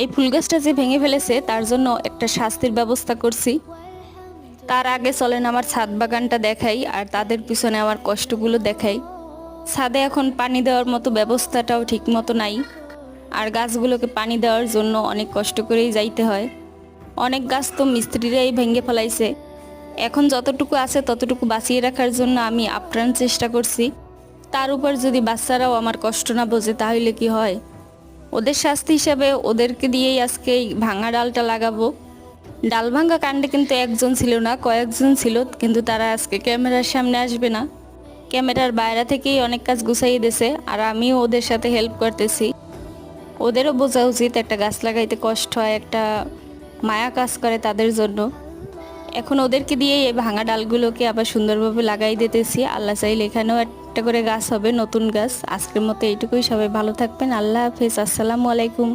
এই ফুল গাছটা যে ভেঙে ফেলেছে, তার জন্য একটা শাস্তির ব্যবস্থা করছি। তার আগে চলেন আমার ছাদ বাগানটা দেখাই, আর তাদের পিছনে আমার কষ্টগুলো দেখাই। ছাদে এখন পানি দেওয়ার মতো ব্যবস্থাটাও ঠিক মতো নাই। আর গাছগুলোকে পানি দেওয়ার জন্য অনেক কষ্ট করেই যাইতে হয়। অনেক গাছ তো মিস্ত্রিরাই ভেঙে ফেলাইছে। এখন যতটুকু আছে ততটুকু বাঁচিয়ে রাখার জন্য আমি আপ্রাণ চেষ্টা করছি। তার উপর যদি বাচ্চারাও আমার কষ্ট না বোঝে, তাহলে কি হয়? ওদের শাস্তি হিসাবে ওদেরকে দিয়েই আজকে এই ভাঙা ডালটা লাগাবো। ডাল ভাঙ্গা কাণ্ডে কিন্তু একজন ছিল না, কয়েকজন ছিল, কিন্তু তারা আজকে ক্যামেরার সামনে আসবে না। ক্যামেরার বাইরে থেকেই অনেক কাজ গুছাইয়ে দিছে আর আমিও ওদের সাথে হেল্প করতেছি। ওদেরও বোঝা উচিত একটা গাছ লাগাইতে কষ্ট হয়, একটা মায়া কাজ করে তাদের জন্য। এখন ওদেরকে দিয়ে এই ভাঙা ডালগুলোকে আবার সুন্দরভাবে লাগাই দিতেছি। আল্লাহ চাইলে এখানেও একটা করে গাছ হবে, নতুন গাছ। আজকের মতো এইটুকুই। সবাই ভালো থাকবেন। আল্লাহ হাফিজ। আসসালামু আলাইকুম।